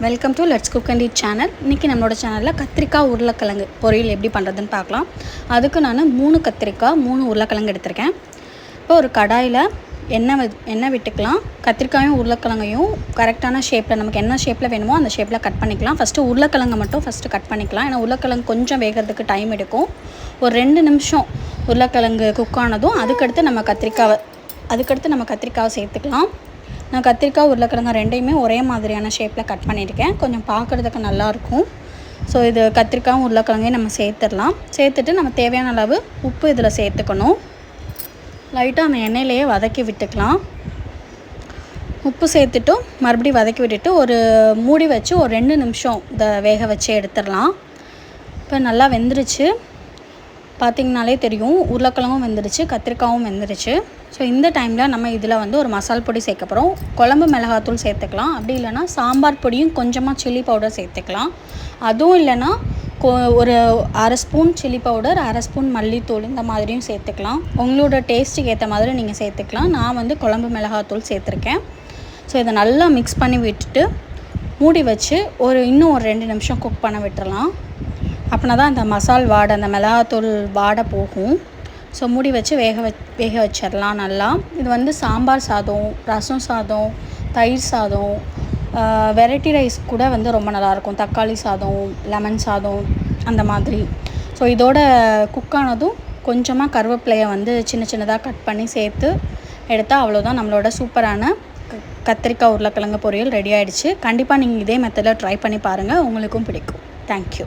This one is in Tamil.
Welcome to let's cook and eat channel இன்றைக்கி நம்மளோட சேனலில் கத்திரிக்காய் உருளைக்கிழங்கு பொரியல் எப்படி பண்ணுறதுன்னு பார்க்கலாம். அதுக்கு நான் மூணு கத்திரிக்காய் மூணு உருளைக்கிழங்கு எடுத்திருக்கேன். இப்போ ஒரு கடாயில் எண்ணெய் வி- எண்ணெய் விட்டுக்கலாம். கத்திரிக்காயும் உருளைக்கிழங்கையும் கரெக்டான ஷேப்பில் நமக்கு என்ன ஷேப்பில் வேணுமோ அந்த ஷேப்பில் கட் பண்ணிக்கலாம். ஃபஸ்ட்டு உருளைக்கிழங்கை மட்டும் ஃபஸ்ட்டு கட் பண்ணிக்கலாம். ஏன்னா உருளைக்கிழங்கு கொஞ்சம் வேகிறதுக்கு டைம் எடுக்கும். ஒரு ரெண்டு நிமிஷம் உருளைக்கிழங்கு குக் ஆனதும் அதுக்கடுத்து நம்ம கத்திரிக்காவை அதுக்கடுத்து நம்ம கத்திரிக்காவை சேர்த்துக்கலாம். நான் கத்திரிக்காய் உருளைக்கிழங்கு ரெண்டையுமே ஒரே மாதிரியான ஷேப்பில் கட் பண்ணியிருக்கேன். கொஞ்சம் பார்க்குறதுக்கு நல்லாயிருக்கும். ஸோ இது கத்திரிக்காயும் உருளைக்கிழங்கையும் நம்ம சேர்த்துடலாம். சேர்த்துட்டு நம்ம தேவையான அளவு உப்பு இதில் சேர்த்துக்கணும். லைட்டாக அந்த எண்ணெயிலேயே வதக்கி விட்டுக்கலாம். உப்பு சேர்த்துட்டு மறுபடியும் வதக்கி விட்டுட்டு ஒரு மூடி வச்சு ஒரு ரெண்டு நிமிஷம் இதை வேக வச்சு எடுத்துடலாம். இப்போ நல்லா வெந்துருச்சு. பார்த்திங்கனாலே தெரியும். உருளைக்கிழங்கும் வெந்துருச்சு கத்திரிக்காயும் வெந்துருச்சு. ஸோ இந்த டைமில் நம்ம இதில் வந்து ஒரு மசால் பொடி சேர்க்க போகிறோம் குழம்பு மிளகாத்தூள் சேர்த்துக்கலாம். அப்படி இல்லைனா சாம்பார் பொடியும் கொஞ்சமாக சில்லி பவுடர் சேர்த்துக்கலாம். அதுவும் இல்லைன்னா ஒரு அரை ஸ்பூன் சில்லி பவுடர் அரை ஸ்பூன் மல்லித்தூள் இந்த மாதிரியும் சேர்த்துக்கலாம். உங்களோட டேஸ்ட்டுக்கு ஏற்ற மாதிரி நீங்கள் சேர்த்துக்கலாம். நான் வந்து குழம்பு மிளகாத்தூள் சேர்த்துருக்கேன். ஸோ இதை நல்லா மிக்ஸ் பண்ணி விட்டுட்டு மூடி வச்சு ஒரு இன்னும் ஒரு ரெண்டு நிமிஷம் குக் பண்ண விட்டுறலாம். அப்படின்னா தான் அந்த மசால் வாடை அந்த மிளகாத்தூள் வாடை போகும். ஸோ மூடி வச்சு வேக வ வேக வச்சிடலாம் நல்லா. இது வந்து சாம்பார் சாதம் ரசம் சாதம் தயிர் சாதம் வெரைட்டி ரைஸ் கூட வந்து ரொம்ப நல்லாயிருக்கும் தக்காளி சாதம் லெமன் சாதம் அந்த மாதிரி. ஸோ இதோட குக் ஆனதும் கொஞ்சமாக கருவேப்பிலையை வந்து சின்ன சின்னதாக கட் பண்ணி சேர்த்து எடுத்தால் அவ்வளோதான் நம்மளோட சூப்பரான க- கத்திரிக்காய் உருளைக்கிழங்கு பொரியல் ரெடி ஆகிடுச்சு கண்டிப்பாக நீங்கள் இதே மெத்தடில் ட்ரை பண்ணி பாருங்கள் உங்களுக்கும் பிடிக்கும். தேங்க்யூ